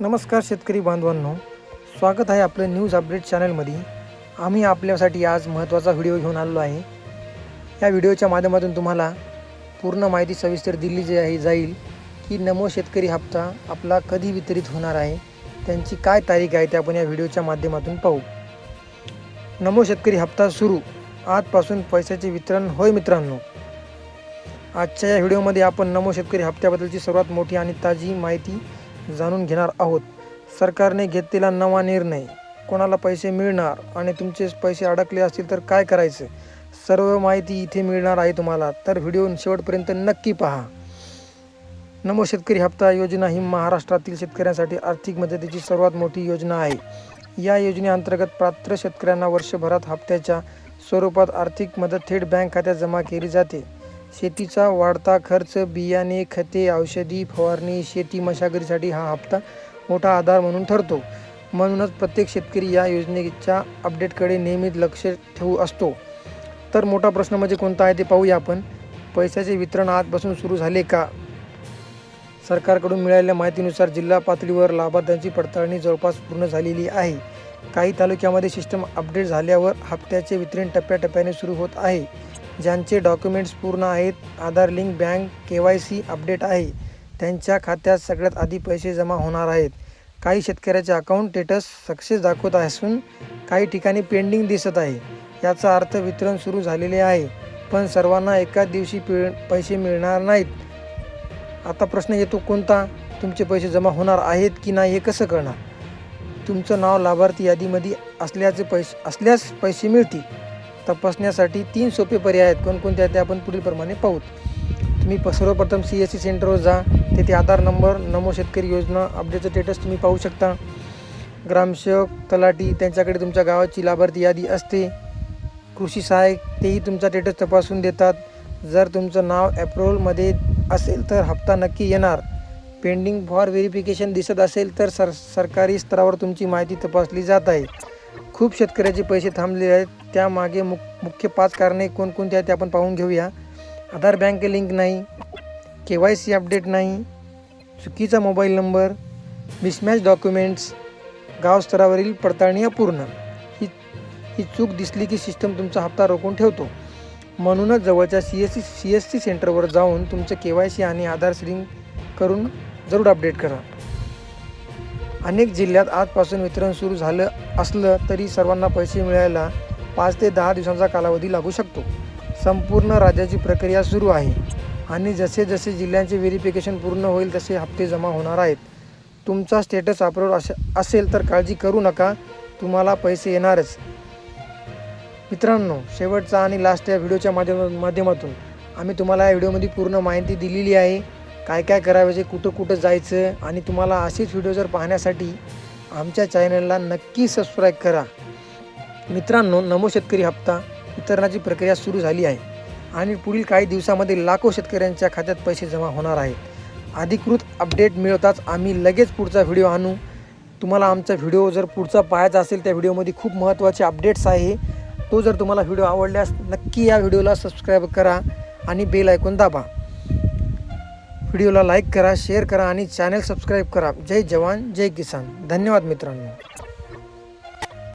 नमस्कार शेतकरी बांधवांनो. स्वागत आहे आपलं न्यूज अपडेट चॅनलमध्ये. आम्ही आपल्यासाठी आज महत्त्वाचा व्हिडिओ घेऊन आलेलो आहे. या व्हिडिओच्या माध्यमातून तुम्हाला पूर्ण माहिती सविस्तर दिली जी आहे जाईल की नमो शेतकरी हप्ता आपला कधी वितरित होणार आहे त्यांची काय तारीख आहे ते आपण या व्हिडिओच्या माध्यमातून पाहू. नमो शेतकरी हप्ता सुरू. आजपासून पैशाचे वितरण होय मित्रांनो. आजच्या या व्हिडिओमध्ये आपण नमो शेतकरी हप्त्याबद्दलची सर्वात मोठी आणि ताजी माहिती जाणून घेणार आहोत. सरकारने घेतलेला नवा निर्णय. कोणाला पैसे मिळणार आणि तुमचे पैसे अडकले असतील तर काय करायचं? सर्व माहिती इथे मिळणार आहे तुम्हाला. तर व्हिडिओ शेवटपर्यंत नक्की पहा. नमो शेतकरी हप्ता योजना ही महाराष्ट्रातील शेतकऱ्यांसाठी आर्थिक मदतीची सर्वात मोठी योजना आहे. या योजनेअंतर्गत पात्र शेतकऱ्यांना वर्षभरात हप्त्याच्या स्वरूपात आर्थिक मदत थेट बँक खात्यात जमा केली जाते. शेतीचा वाढता खर्च बियाणे खते औषधी फवारणी शेती मशागतीसाठी हा हप्ता मोठा आधार म्हणून ठरतो. म्हणूनच प्रत्येक शेतकरी या योजनेच्या अपडेटकडे नेहमीच लक्ष ठेवू असतो. तर मोठा प्रश्न म्हणजे कोणता आहे ते पाहूया आपण. पैशाचे वितरण आजपासून सुरू झाले का? सरकारकडून मिळालेल्या माहितीनुसार जिल्हा पातळीवर लाभार्थ्यांची पडताळणी जवळपास पूर्ण झालेली आहे. काही तालुक्यामध्ये सिस्टम अपडेट झाल्यावर हप्त्याचे वितरण टप्प्याटप्प्याने सुरू होत आहे. ज्यांचे डॉक्युमेंट्स पूर्ण आहेत Aadhaar link bank K Y C update आहे त्यांच्या खात्यात सगळ्यात आधी पैसे जमा होणार आहेत. काही शेतकऱ्याचे अकाउंट स्टेटस सक्सेस दाखवत असून काही ठिकाणी पेंडिंग दिसत आहे. याचा अर्थ वितरण सुरू झालेले आहे पण सर्वांना एकाच दिवशी पे पैसे मिळणार नाहीत. आता प्रश्न येतो कोणता? तुमचे पैसे जमा होणार आहेत की नाही हे कसं कळणार? तुमचं नाव लाभार्थी यादीमध्ये असल्याचे पैसे असल्यास पैसे मिळतील. तपासण्यासाठी तीन सोपे पर्याय आहेत. कोणकोणते आहेत ते आपण पुढीलप्रमाणे पाहूत तुम्ही प- सर्वप्रथम सी एस सी सेंटरवर जा. तेथे आधार नंबर नमो शेतकरी योजना अपडेटचं स्टेटस तुम्ही पाहू शकता. ग्रामसेवक तलाठी त्यांच्याकडे तुमच्या गावाची लाभार्थी यादी असते. कृषी सहाय्यक तेही तुमचा स्टेटस तपासून देतात. जर तुमचं नाव ॲप्रोलमध्ये असेल तर हप्ता नक्की येणार. पेंडिंग फॉर व्हेरिफिकेशन दिसत असेल तर सर सरकारी स्तरावर तुमची माहिती तपासली जात आहे. खूप शेतकऱ्याचे पैसे थांबले आहेत. त्यामागे मुख मुख्य पाच कारणे कोणकोणती आहेत ते आपण पाहून घेऊया. आधार बँक लिंक नाही के वाय सी अपडेट नाही चुकीचा मोबाईल नंबर मिसमॅच डॉक्युमेंट्स गावस्तरावरील पडताळणी अपूर्ण. ही ही चूक दिसली की सिस्टम तुमचा हप्ता रोखून ठेवतो. म्हणूनच जवळच्या C S C C S C सेंटरवर जाऊन तुमचं के वाय सी आणि आधार लिंक करून जरूर अपडेट करा. अनेक जिल्ह्यात आजपासून वितरण सुरू झालं असलं तरी सर्वांना पैसे मिळायला पाच ते दहा दिवसांचा कालावधी लागू शकतो. संपूर्ण राज्याची प्रक्रिया सुरू आहे आणि जसे जसे जिल्ह्यांचे व्हेरिफिकेशन पूर्ण होईल तसे हप्ते जमा होणार आहेत. तुमचा स्टेटस अपलोड असे असेल तर काळजी करू नका. तुम्हाला पैसे येणारच. मित्रांनो शेवटचा आणि लास्ट या व्हिडिओच्या माध्यमा माध्यमातून आम्ही तुम्हाला या व्हिडिओमध्ये पूर्ण माहिती दिलेली आहे. काय काय करायचे कुठं कुठं जायचं आणि तुम्हाला असेच व्हिडिओ जर पाहण्यासाठी आमच्या चॅनलला नक्की सबस्क्राईब करा. मित्रांनो नमो शेतकरी हप्ता वितरणाची प्रक्रिया सुरू झाली आहे आणि पुढील काही दिवसामध्ये लाखो शेतकऱ्यांच्या खात्यात पैसे जमा होणार आहेत. अधिकृत अपडेट मिळताच आम्ही लगेच पुढचा व्हिडिओ आणू. तुम्हाला आमचा व्हिडिओ जर पुढचा पाहायचा असेल त्या व्हिडिओमध्ये खूप महत्त्वाचे अपडेट्स आहे. तो जर तुम्हाला व्हिडिओ आवडल्यास नक्की या व्हिडिओला सबस्क्राईब करा आणि बेल ऐकून दाबा. व्हिडिओला लाईक करा शेअर करा आणि चॅनल सबस्क्राईब करा. जय जवान जय किसान. धन्यवाद मित्रांनो.